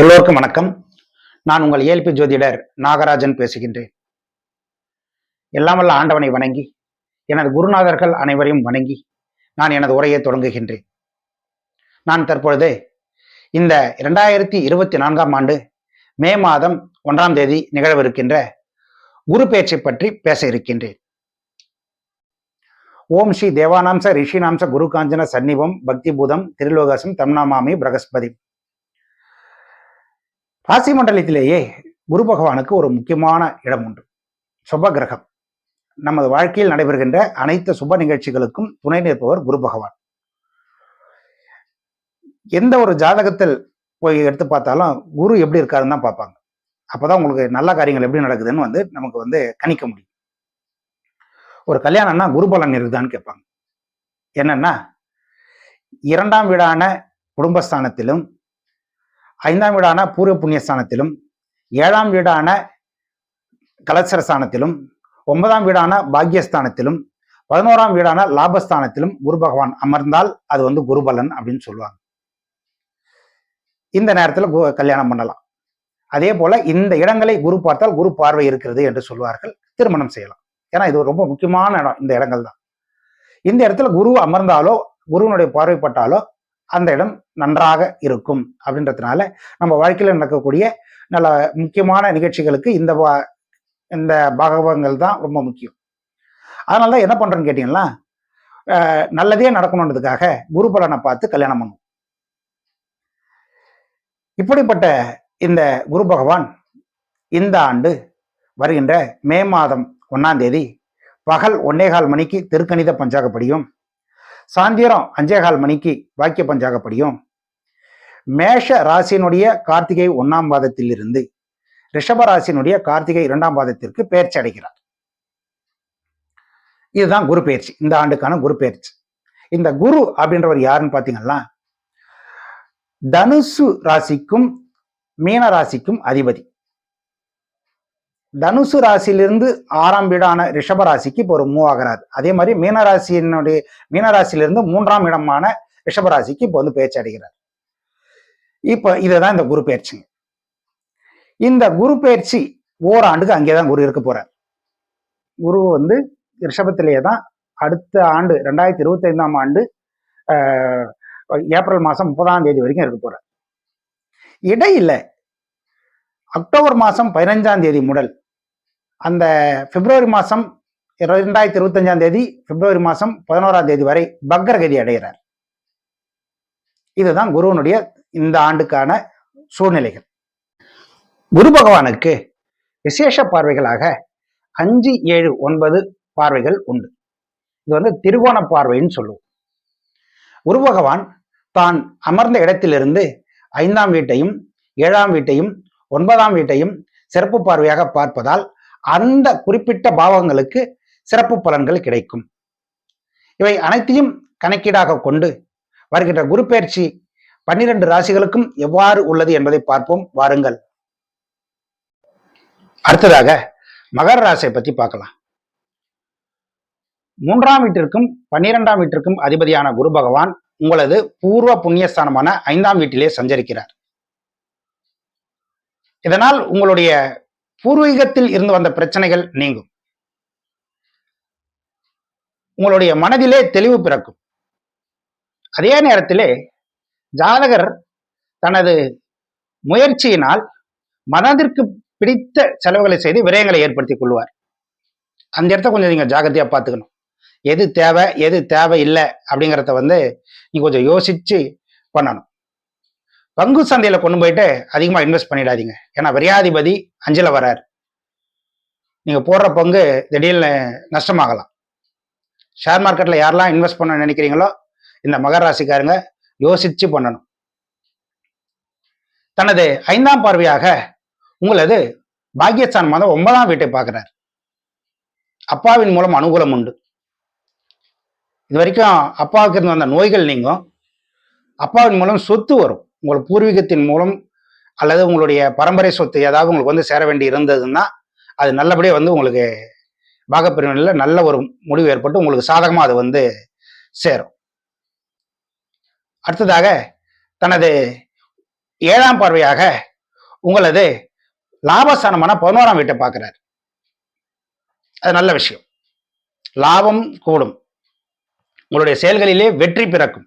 எல்லோருக்கும் வணக்கம். நான் உங்கள் ஏல்பி ஜோதிடர் நாகராஜன் பேசுகின்றேன். எல்லாம் வல்ல ஆண்டவனை வணங்கி எனது குருநாதர்கள் அனைவரையும் வணங்கி நான் எனது உரையை தொடங்குகின்றேன். நான் தற்பொழுது இந்த இரண்டாயிரத்தி இருபத்தி நான்காம் ஆண்டு மே மாதம் ஒன்றாம் தேதி நிகழவிருக்கின்ற குரு பேச்சை பற்றி பேச இருக்கின்றேன். ஓம் ஸ்ரீ தேவானாம்ச ரிஷினாம்ச குரு காஞ்சன சன்னிவம் பக்தி பூதம் திருலோகாசம் தம்னாமாமி பிரகஸ்பதி. ராசி மண்டலத்திலேயே குரு பகவானுக்கு ஒரு முக்கியமான இடம் உண்டு. சுப கிரகம். நமது வாழ்க்கையில் நடைபெறுகின்ற அனைத்து சுப நிகழ்ச்சிகளுக்கும் துணை நிற்பவர் குரு பகவான். எந்த ஒரு ஜாதகத்தில் போய் எடுத்து பார்த்தாலும் குரு எப்படி இருக்காருன்னு தான் பார்ப்பாங்க. அப்போதான் உங்களுக்கு நல்ல காரியங்கள் எப்படி நடக்குதுன்னு வந்து நமக்கு வந்து கணிக்க முடியும். ஒரு கல்யாணம்னா குரு பலன் இருக்குதான்னு கேட்பாங்க. என்னன்னா இரண்டாம் வீடான குடும்பஸ்தானத்திலும் ஐந்தாம் வீடான பூர்வ புண்ணியஸ்தானத்திலும் ஏழாம் வீடான கலசரஸ்தானத்திலும் ஒன்பதாம் வீடான பாக்யஸ்தானத்திலும் பதினோராம் வீடான லாபஸ்தானத்திலும் குரு பகவான் அமர்ந்தால் அது வந்து குருபலன் அப்படின்னு சொல்லுவாங்க. இந்த நேரத்தில் கு- கல்யாணம் பண்ணலாம். அதே போல இந்த இடங்களை குரு பார்த்தால் குரு பார்வை இருக்கிறது என்று சொல்வார்கள். திருமணம் செய்யலாம். ஏன்னா இது ரொம்ப முக்கியமான இடம் இந்த இடங்கள் தான் இந்த இடத்துல குரு அமர்ந்தாலோ குருவினுடைய பார்வைப்பட்டாலோ அந்த இடம் நன்றாக இருக்கும் அப்படின்றதுனால நம்ம வாழ்க்கையில் நடக்கக்கூடிய நல்ல முக்கியமான நிகழ்ச்சிகளுக்கு இந்த வா- இந்த பாகவங்கள் தான் ரொம்ப முக்கியம். அதனால தான் என்ன பண்றேன்னு கேட்டீங்கன்னா அஹ், நல்லதே நடக்கணுன்றதுக்காக குரு பலனை பார்த்து கல்யாணம் பண்ணும் இப்படிப்பட்ட இந்த குரு பகவான் இந்த ஆண்டு வருகின்ற மே மாதம் ஒன்னாம் தேதி பகல் ஒன்னேகால் மணிக்கு திருக்கணித பஞ்சாகப்படியும் சாயந்தரம் அஞ்சேகால் மணிக்கு வாக்கிய பஞ்சாகப்படியும் மேஷ ராசியினுடைய கார்த்திகை ஒன்னாம் பாதத்திலிருந்து ரிஷப ராசியினுடைய கார்த்திகை இரண்டாம் பாதத்திற்கு பெயர்ச்சி அடைகிறார். இதுதான் குரு பயிற்சி இந்த ஆண்டுக்கான குரு பயிற்சி இந்த குரு அப்படின்றவர் யாருன்னு பாத்தீங்கன்னா தனுசு ராசிக்கும் மீன ராசிக்கும் அதிபதி. தனுசு ராசியிலிருந்து ஆறாம் வீடான ரிஷபராசிக்கு இப்போ ஒரு மூவ் ஆகிறார். அதே மாதிரி மீனராசியினுடைய மீனராசியிலிருந்து மூன்றாம் இடமான ரிஷபராசிக்கு இப்போ வந்து பேச்சு அடைகிறார் இப்போ இதுதான் இந்த குரு பயிற்சிங்க. இந்த குரு பயிற்சி ஓராண்டுக்கு அங்கே தான் குரு இருக்க போறார். குரு வந்து ரிஷபத்திலேயே தான் அடுத்த ஆண்டு ரெண்டாயிரத்தி இருபத்தி ஐந்தாம் ஆண்டு ஏப்ரல் மாதம் முப்பதாம் தேதி வரைக்கும் இருக்க போறார். இடையில அக்டோபர் மாதம் பதினஞ்சாம் தேதி முதல் அந்த பிப்ரவரி மாதம் ரெண்டாயிரத்தி இருபத்தஞ்சாம் தேதி பிப்ரவரி மாதம் பதினோராம் தேதி வரை பக்ரகதி அடைகிறார். இதுதான் குருவனுடைய இந்த ஆண்டுக்கான சூழ்நிலைகள். குரு பகவானுக்கு விசேஷ பார்வைகளாக அஞ்சு ஏழு ஒன்பது பார்வைகள் உண்டு. இது வந்து திருகோண பார்வைன்னு சொல்லுவோம். குரு பகவான் தான் அமர்ந்த இடத்திலிருந்து ஐந்தாம் வீட்டையும் ஏழாம் வீட்டையும் ஒன்பதாம் வீட்டையும் சிறப்பு பார்வையாக பார்ப்பதால் அந்த குறிப்பிட்ட பாவங்களுக்கு சிறப்பு பலன்கள் கிடைக்கும். இவை அனைத்தையும் கணக்கீடாக கொண்டு வருகின்ற குரு பயிற்சி பன்னிரண்டு ராசிகளுக்கும் எவ்வாறு உள்ளது என்பதை பார்ப்போம். வாருங்கள். அடுத்ததாக மகர ராசியை பத்தி பார்க்கலாம். மூன்றாம் வீட்டிற்கும் பன்னிரெண்டாம் வீட்டிற்கும் அதிபதியான குரு பகவான் உங்களது பூர்வ புண்ணியஸ்தானமான ஐந்தாம் வீட்டிலே சஞ்சரிக்கிறார். இதனால் உங்களுடைய பூர்வீகத்தில் இருந்து வந்த பிரச்சனைகள் நீங்கும். உங்களுடைய மனதிலே தெளிவு பிறக்கும். அதே நேரத்திலே ஜாதகர் தனது முயற்சியினால் மனதிற்கு பிடித்த செலவுகளை செய்து விரயங்களை ஏற்படுத்தி கொள்வார். அந்த இடத்த கொஞ்சம் நீங்க ஜாகிரதையாக பார்த்துக்கணும். எது தேவை எது தேவை இல்லை அப்படிங்கிறத வந்து நீ கொஞ்சம் யோசிச்சு பண்ணணும். பங்கு சந்தையில கொண்டு போயிட்டு அதிகமா இன்வெஸ்ட் பண்ணிடாதீங்க. ஏன்னா விரையாதிபதி அஞ்சுல வரார். நீங்க போடுற பங்கு திடீர்னு நஷ்டமாகலாம். ஷேர் மார்க்கெட்ல யாரெல்லாம் இன்வெஸ்ட் பண்ண நினைக்கிறீங்களோ இந்த மகர ராசிக்காரங்க யோசிச்சு பண்ணணும். தனது ஐந்தாம் பார்வையாக உங்களது பாக்கியஸ்தான் மாதம் ஒன்பதாம் வீட்டை பார்க்கிறார். அப்பாவின் மூலம் அனுகூலம் உண்டு. இது வரைக்கும் அப்பாவுக்கு இருந்து வந்த நோய்கள் நீங்கும். அப்பாவின் மூலம் சொத்து வரும். உங்கள் பூர்வீகத்தின் மூலம் அல்லது உங்களுடைய பரம்பரை சொத்து ஏதாவது உங்களுக்கு வந்து சேர வேண்டி இருந்ததுன்னா அது நல்லபடியாக வந்து உங்களுக்கு பாகப்பிரிவினையில் நல்ல ஒரு முடிவு ஏற்பட்டு உங்களுக்கு சாதகமாக அது வந்து சேரும். அடுத்ததாக தனது ஏழாம் பார்வையாக உங்களது லாபஸ்தானமான பதினோராம் வீட்டை பார்க்குறாரு. அது நல்ல விஷயம். லாபம் கூடும். உங்களுடைய செயல்களிலே வெற்றி பிறக்கும்.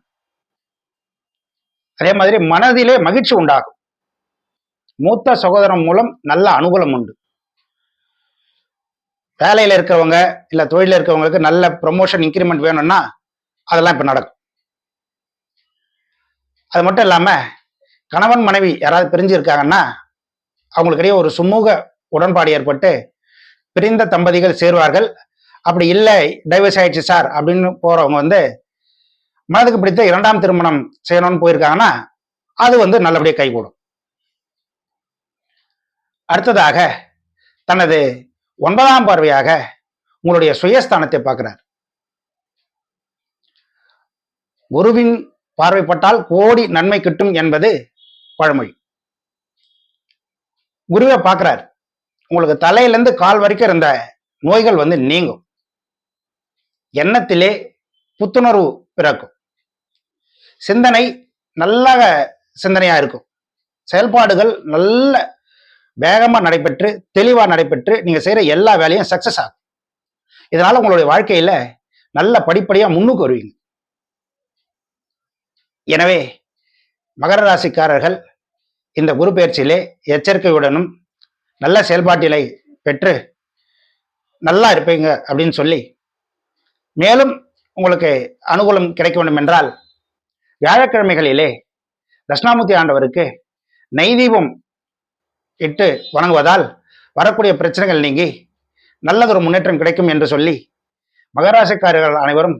அதே மாதிரி மனதிலே மகிழ்ச்சி உண்டாகும். மூத்த சகோதரன் மூலம் நல்ல அனுகூலம் உண்டு. வேலையில் இருக்கிறவங்க இல்லை தொழில இருக்கிறவங்களுக்கு நல்ல ப்ரொமோஷன் இன்க்ரிமெண்ட் வேணும்னா அதெல்லாம் இப்போ நடக்கும். அது மட்டும் இல்லாமல் கணவன் மனைவி யாராவது பிரிஞ்சு இருக்காங்கன்னா அவங்களுக்கிடையே ஒரு சுமூக உடன்பாடு ஏற்பட்டு பிரிந்த தம்பதிகள் சேருவார்கள். அப்படி இல்லை டைவர்ஸ் ஆயிடுச்சு சார் அப்படின்னு போகிறவங்க வந்து மனதுக்கு பிடித்த இரண்டாம் திருமணம் செய்யணும்னு போயிருக்காங்கன்னா அது வந்து நல்லபடியாக கைகூடும். அடுத்ததாக தனது ஒன்பதாம் பார்வையாக உங்களுடைய சுயஸ்தானத்தை பார்க்கிறார். குருவின் பார்வைப்பட்டால் கோடி நன்மை கிட்டும் என்பது பழமொழி. குருவை பார்க்கிறார். உங்களுக்கு தலையிலேருந்து கால் வரைக்கும் இருந்த நோய்கள் வந்து நீங்கும். எண்ணத்திலே புத்துணர்வு பிறக்கும். சிந்தனை நல்ல சிந்தனையா இருக்கும். செயல்பாடுகள் நல்ல வேகமா நடைபெற்று தெளிவா நடைபெற்று நீங்க செய்யற எல்லா வேலையும் சக்சஸ் ஆகும். இதனால உங்களுடைய வாழ்க்கையில நல்ல படிப்படியா முன்னுக்கு வருவீங்க. எனவே மகர ராசிக்காரர்கள் இந்த குரு பயிற்சியிலே எச்சரிக்கையுடனும் நல்ல செயல்பாட்டிலை பெற்று நல்லா இருப்பீங்க அப்படின்னு சொல்லி மேலும் உங்களுக்கு அனுகூலம் கிடைக்க வேண்டும் என்றால் வியாழக்கிழமைகளிலே தட்சிணாமூர்த்தி ஆண்டவருக்கு நெய்தீபம் இட்டு வணங்குவதால் வரக்கூடிய பிரச்சனைகள் நீங்கி நல்லதொரு முன்னேற்றம் கிடைக்கும் என்று சொல்லி மகராசிக்காரர்கள் அனைவரும்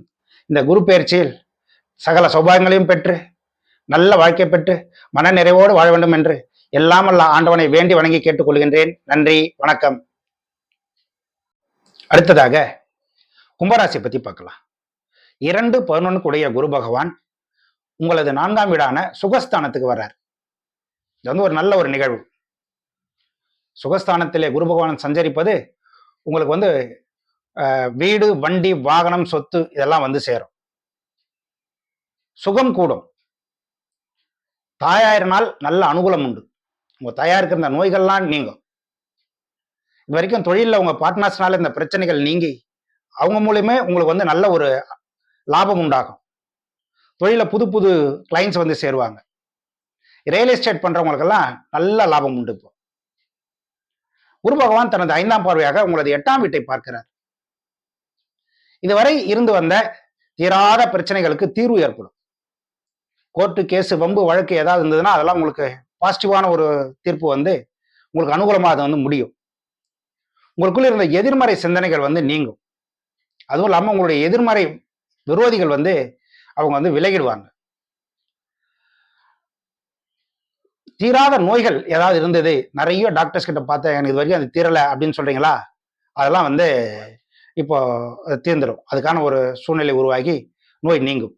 இந்த குரு பயிற்சியில் சகல சௌபாகங்களையும் பெற்று நல்ல வாழ்க்கை பெற்று மன நிறைவோடு வாழ வேண்டும் என்று எல்லாமல்ல ஆண்டவனை வேண்டி வணங்கி கேட்டுக்கொள்கின்றேன். நன்றி வணக்கம். அடுத்ததாக கும்பராசி பத்தி பார்க்கலாம். இரண்டு பதினொன்னுக்கு உடைய குரு பகவான் உங்களது நான்காம் வீடான சுகஸ்தானத்துக்கு வர்றார். இது வந்து ஒரு நல்ல ஒரு நிகழ்வு. சுகஸ்தானத்திலே குரு பகவான் சஞ்சரிப்பது உங்களுக்கு வந்து வீடு வண்டி வாகனம் சொத்து இதெல்லாம் வந்து சேரும். சுகம் கூடும். தாயாரினால் நல்ல அனுகூலம் உண்டு. உங்க தாயாருக்கு இருந்த நோய்கள்லாம் நீங்கும். இது வரைக்கும் தொழிலில் உங்க பார்ட்னர்ஸ்னால இந்த பிரச்சனைகள் நீங்கி அவங்க மூலியமே உங்களுக்கு வந்து நல்ல ஒரு லாபம் உண்டாகும். தொழிலில் புது புது கிளைண்ட்ஸ் வந்து சேருவாங்க. ரியல் எஸ்டேட் பண்றவங்களுக்கெல்லாம் நல்ல லாபம் உண்டு இப்போ. குரு பகவான் தனது ஐந்தாம் பார்வையாக உங்களது எட்டாம் வீட்டை பார்க்கிறார். இதுவரை இருந்து வந்த தீராத பிரச்சனைகளுக்கு தீர்வு ஏற்படும். கோர்ட்டு கேஸு வம்பு வழக்கு ஏதாவது இருந்ததுன்னா அதெல்லாம் உங்களுக்கு பாசிட்டிவான ஒரு தீர்ப்பு வந்து உங்களுக்கு அனுகூலமாக அது வந்து முடியும். உங்களுக்குள்ள இருந்த எதிர்மறை சிந்தனைகள் வந்து நீங்கும். அதுவும் இல்லாமல் உங்களுடைய எதிர்மறை விரோதிகள் வந்து அவங்க வந்து விலகிடுவாங்க. தீராத நோய்கள் ஏதாவது இருந்தது நிறைய டாக்டர்ஸ் கிட்ட பார்த்தேன் எனக்கு இது வரைக்கும் அது தீரலை அப்படின்னு சொல்றீங்களா? அதெல்லாம் வந்து இப்போ தீர்ந்துடும் அதுக்கான ஒரு சூழ்நிலை உருவாகி நோய் நீங்கும்.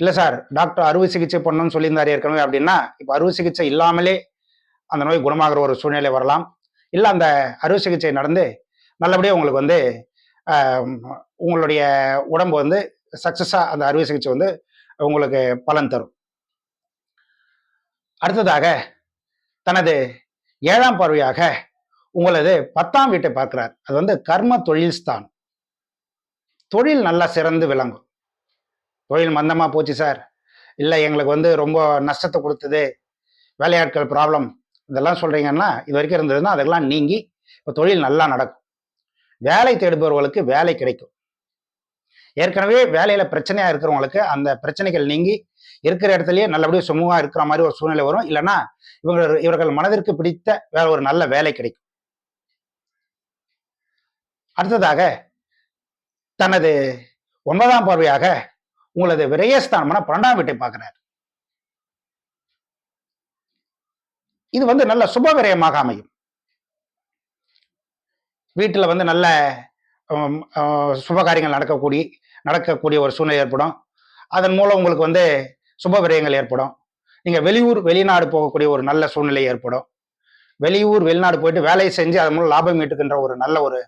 இல்லை சார் டாக்டர் அறுவை சிகிச்சை பண்ணணும்னு சொல்லியிருந்தார் ஏற்கனவே அப்படின்னா இப்போ அறுவை சிகிச்சை இல்லாமலே அந்த நோய் குணமாகிற ஒரு சூழ்நிலை வரலாம். இல்லை அந்த அறுவை சிகிச்சை நடந்து நல்லபடியாக உங்களுக்கு வந்து உங்களுடைய உடம்பு வந்து சக்ஸஸாக அந்த அறுவை சிகிச்சை வந்து உங்களுக்கு பலன் தரும். அடுத்ததாக தனது ஏழாம் பார்வையாக உங்களது பத்தாம் வீட்டை பார்க்கிறார். அது வந்து கர்ம தொழில் ஸ்தான். தொழில் நல்லா சிறந்து விளங்கும். தொழில் மந்தமாக போச்சு சார். இல்லை எங்களுக்கு வந்து ரொம்ப நஷ்டத்தை கொடுத்தது. வேலையாட்கள் ப்ராப்ளம் இதெல்லாம் சொல்கிறீங்கன்னா இது வரைக்கும் இருந்ததுன்னா அதெல்லாம் நீங்கி இப்போ தொழில் நல்லா நடக்கும். வேலை தேடுபவர்களுக்கு வேலை கிடைக்கும். ஏற்கனவே வேலையில பிரச்சனையா இருக்கிறவங்களுக்கு அந்த பிரச்சனைகள் நீங்கி இருக்கிற இடத்துலயே நல்லபடியாக சுமூகமா இருக்கிற மாதிரி ஒரு சூழ்நிலை வரும். இல்லைன்னா இவங்க இவர்கள் மனதிற்கு பிடித்த வேற ஒரு நல்ல வேலை கிடைக்கும். அடுத்ததாக தனது ஒன்பதாம் பார்வையாக உங்களது விரயஸ்தானமான பன்னெண்டாம் வீட்டை பார்க்கிறார். இது வந்து நல்ல சுப விரயமாக அமையும். வீட்டில் வந்து நல்ல சுபகாரியங்கள் நடக்கக்கூடிய நடக்கக்கூடிய ஒரு சூழ்நிலை ஏற்படும். அதன் மூலம் உங்களுக்கு வந்து சுப விரயங்கள் ஏற்படும். நீங்கள் வெளியூர் வெளிநாடு போகக்கூடிய ஒரு நல்ல சூழ்நிலை ஏற்படும். வெளியூர் வெளிநாடு போயிட்டு வேலையை செஞ்சு அதன் மூலம் லாபம் ஈட்டுக்கின்ற ஒரு நல்ல ஒரு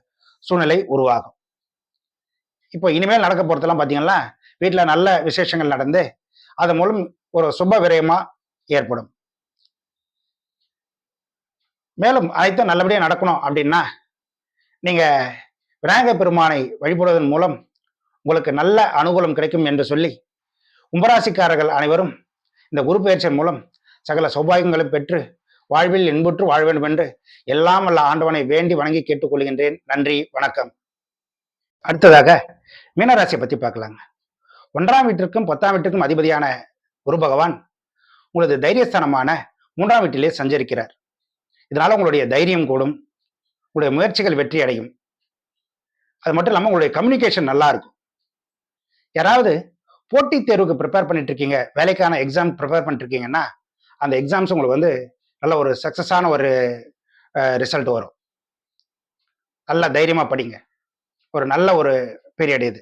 சூழ்நிலை உருவாகும். இப்போ இனிமேல் நடக்க போகிறதெல்லாம் பார்த்தீங்கன்னா வீட்டில் நல்ல விசேஷங்கள் நடந்து அதன் மூலம் ஒரு சுப விரயமாக ஏற்படும். மேலும் அனைத்தும் நல்லபடியாக நடக்கணும் அப்படின்னா நீங்கள் விநாயகர் பெருமானை வழிபடுவதன் மூலம் உங்களுக்கு நல்ல அனுகூலம் கிடைக்கும் என்று சொல்லி கும்பராசிக்காரர்கள் அனைவரும் இந்த குரு பெயர்ச்சியின் மூலம் சகல சௌபாகியங்களும் பெற்று வாழ்வில் இன்புற்று வாழ வேண்டும் என்று எல்லாம் அல்ல ஆண்டவனை வேண்டி வணங்கி கேட்டுக்கொள்கின்றேன். நன்றி வணக்கம். அடுத்ததாக மீனராசியை பத்தி பார்க்கலாங்க. ஒன்றாம் வீட்டிற்கும் பத்தாம் வீட்டிற்கும் அதிபதியான குரு பகவான் உங்களது தைரியஸ்தானமான மூன்றாம் வீட்டிலே சஞ்சரிக்கிறார். இதனால உங்களுடைய தைரியம் கூடும் உங்களுடைய முயற்சிகள் வெற்றி அடையும் அது மட்டும் இல்லாமல் உங்களுடைய கம்யூனிகேஷன் நல்லா இருக்கும். யாராவது போட்டித் தேர்வுக்கு ப்ரிப்பேர் பண்ணிட்டு இருக்கீங்க வேலைக்கான எக்ஸாம் ப்ரிப்பேர் பண்ணிட்டு இருக்கீங்கன்னா அந்த எக்ஸாம்ஸ் உங்களுக்கு வந்து நல்ல ஒரு சக்ஸஸான ஒரு ரிசல்ட் வரும். நல்ல தைரியமாக படிங்க. ஒரு நல்ல ஒரு பீரியட் இது.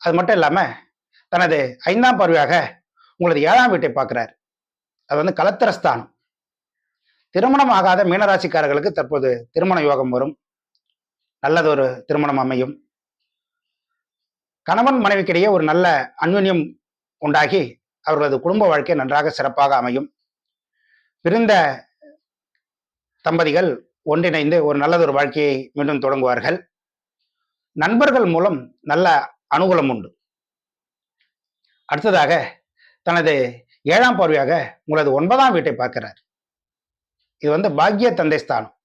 அது மட்டும் இல்லாமல் தனது ஐந்தாம் பார்வையாக உங்களது ஏழாம் வீட்டை பார்க்குறாரு. அது வந்து கலத்திரஸ்தானம். திருமணம் ஆகாத மீனராசிக்காரர்களுக்கு தற்போது திருமண யோகம் வரும். நல்லது ஒரு திருமணம் அமையும். கணவன் மனைவிக்கிடையே ஒரு நல்ல அன்வன்யம் உண்டாகி அவர்களது குடும்ப வாழ்க்கை நன்றாக சிறப்பாக அமையும். பிரிந்த தம்பதிகள் ஒன்றிணைந்து ஒரு நல்லதொரு வாழ்க்கையை மீண்டும் தொடங்குவார்கள். நண்பர்கள் மூலம் நல்ல அனுகூலம் உண்டு. அடுத்ததாக தனது ஏழாம் பார்வையாக உங்களது ஒன்பதாம் வீட்டை பார்க்கிறார். இது வந்து பாக்கிய தந்தை ஸ்தானம்.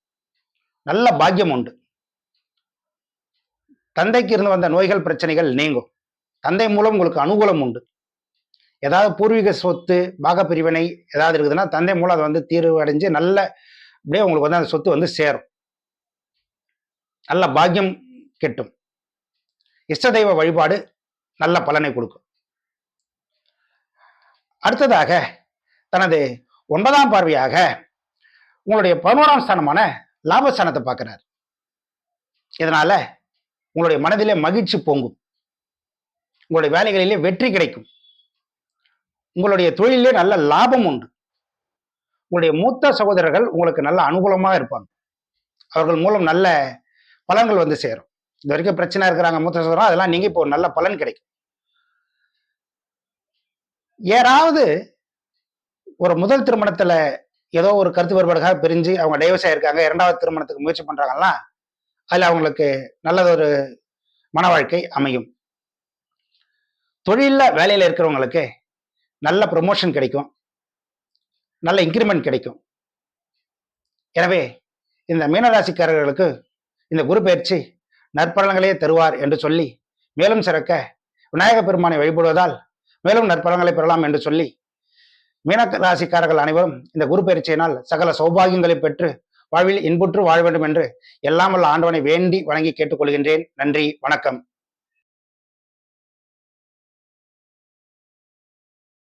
நல்ல பாக்கியம் உண்டு. தந்தைக்கு இருந்து வந்த நோய்கள் பிரச்சனைகள் நீங்கும். தந்தை மூலம் உங்களுக்கு அனுகூலம் உண்டு. ஏதாவது பூர்வீக சொத்து பாகப்பிரிவினை ஏதாவது இருக்குதுன்னா தந்தை மூலம் அதை வந்து தீர்வு அடைஞ்சு நல்ல அப்படியே உங்களுக்கு வந்து அந்த சொத்து வந்து சேரும். நல்ல பாக்கியம் கிட்டும். இஷ்ட தெய்வ வழிபாடு நல்ல பலனை கொடுக்கும். அடுத்ததாக தனது ஒன்பதாம் பார்வையாக உங்களுடைய பதினோராம் ஸ்தானமான லாபஸ்தானத்தை பார்க்கிறார். இதனால உங்களுடைய மனதிலே மகிழ்ச்சி பொங்கும். உங்களுடைய வேலைகளிலே வெற்றி கிடைக்கும். உங்களுடைய தொழிலே நல்ல லாபம் உண்டு. உங்களுடைய மூத்த சகோதரர்கள் உங்களுக்கு நல்ல அனுகூலமாக இருப்பாங்க. அவர்கள் மூலம் நல்ல பலன்கள் வந்து சேரும். இது வரைக்கும் பிரச்சனை இருக்கிறாங்க மூத்த சகோதரம் அதெல்லாம் நீங்க இப்போ ஒரு நல்ல பலன் கிடைக்கும். யாராவது ஒரு முதல் திருமணத்துல ஏதோ ஒரு கருத்து வேறுபாடுக்காக பிரிஞ்சு அவங்க டைவர்ஸ் ஆயிருக்காங்க இரண்டாவது திருமணத்துக்கு முயற்சி பண்றாங்கன்னா அதில் அவங்களுக்கு நல்லதொரு மன வாழ்க்கை அமையும். தொழிலில் வேலையில் இருக்கிறவங்களுக்கு நல்ல ப்ரொமோஷன் கிடைக்கும். நல்ல இன்க்ரிமெண்ட் கிடைக்கும். எனவே இந்த மீனராசிக்காரர்களுக்கு இந்த குரு பயிற்சி நற்பலன்களே தருவார் என்று சொல்லி மேலும் சிறக்க விநாயக பெருமானை வழிபடுவதால் மேலும் நற்பலன்களை பெறலாம் என்று சொல்லி மீன ராசிக்காரர்கள் அனைவரும் இந்த குரு பயிற்சியினால் சகல சௌபாகியங்களை பெற்று வாழ்வில் இன்புற்று வாழ வேண்டும் என்று எல்லாம் வல்ல ஆண்டவனை வேண்டி வணங்கி கேட்டுக்கொள்கின்றேன். நன்றி வணக்கம்.